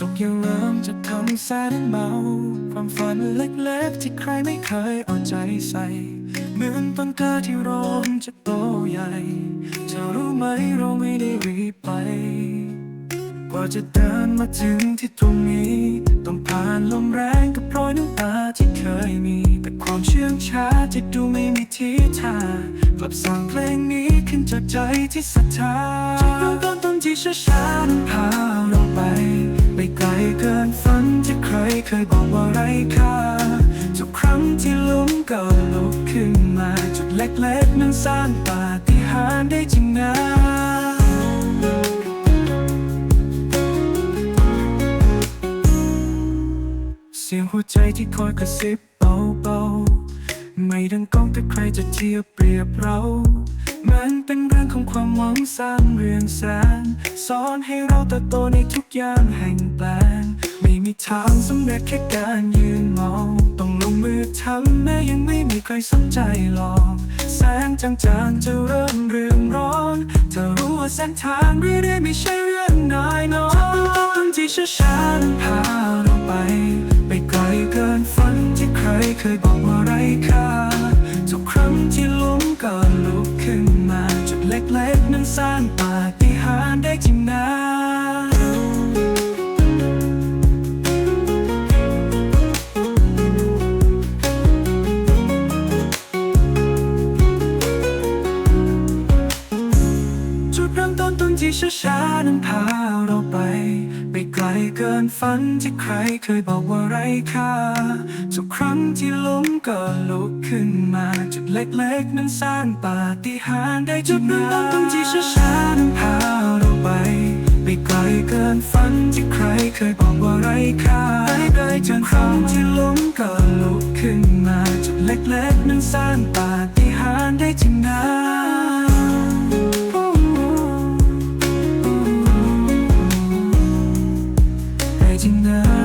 สุขยังเริ่มจากคำแสนเบาความฝันเล็กๆ ที่ใครไม่เคยเอาใจใส่ เหมือนต้นกล้าที่รอมจะโตใหญ่ จะรู้ไหมเราไม่ได้รีบไป กว่าจะเดินมาถึงที่ตรงนี้ ต้องผ่านลมแรงกับรอยน้ำตาที่เคยมี แต่ความเชื่องช้าที่ดูไม่มีทีท่ากลับสร้างเพลงนี้ขึ้นจากใจที่ศรัทธาจุดเริ่มต้นต้นที่ช้าๆนั้นพาเราไป เกินฝันที่ใครเคยบอกว่าไร้ค่าทุกครั้งที่ล้มก็ลุกขึ้นมาจุดเล็กๆนั้นสร้างปาฏิหาริย์ได้จริงนะเสียงหัวใจที่คอยกระซิบเบาๆไม่ดังก้องแต่ใครจะเทียบเปรียบเรา มันเป็นเรื่องของความหวังสร้างเรือนแสน สอนให้เราเติบโตในทุกอย่างแห่งแปลง ไม่มีทางสำเร็จแค่การยืนมอง ต้องลงมือทำแม้ยังไม่มีใครสนใจหรอกแสงจางๆจะเริ่มเรืองร้อนเธอรู้ว่าเส้นทางเรื่อยๆไม่ใช่เรื่องน้อยน้อยต้นที่ช้าๆนั้นพาเราไป ไปไกลเกินฝันที่ใครเคยบอกว่าไร้ค่าทุกครั้งที่ล้มก็ลุกขึ้นมาจุดเล็กๆนั้นสร้างปาฏิาริย์ได้จริงนะจุดเริ่มต้นต้นที่ช้าๆนั้นพาเราไป ไปไกลเกินฝันที่ใครเคยบอกว่าไร้ค่าทุกครั้งที่ล้มก็ลุกขึ้นมา จุดเล็กๆ นั้นสร้างปาฏิหาริย์ได้จุดเริ่มต้นต้นที่ช้าๆนั้นพา ไกลเกินฝันที่ใครเคยบอกว่าไร้ค่าไายไปจนครั้งที่ล้มก็ลุกขึ้นมาจุดเล็กๆนั้นสร้างปาฏิหาริย์ได้จริงนั้นที่นะ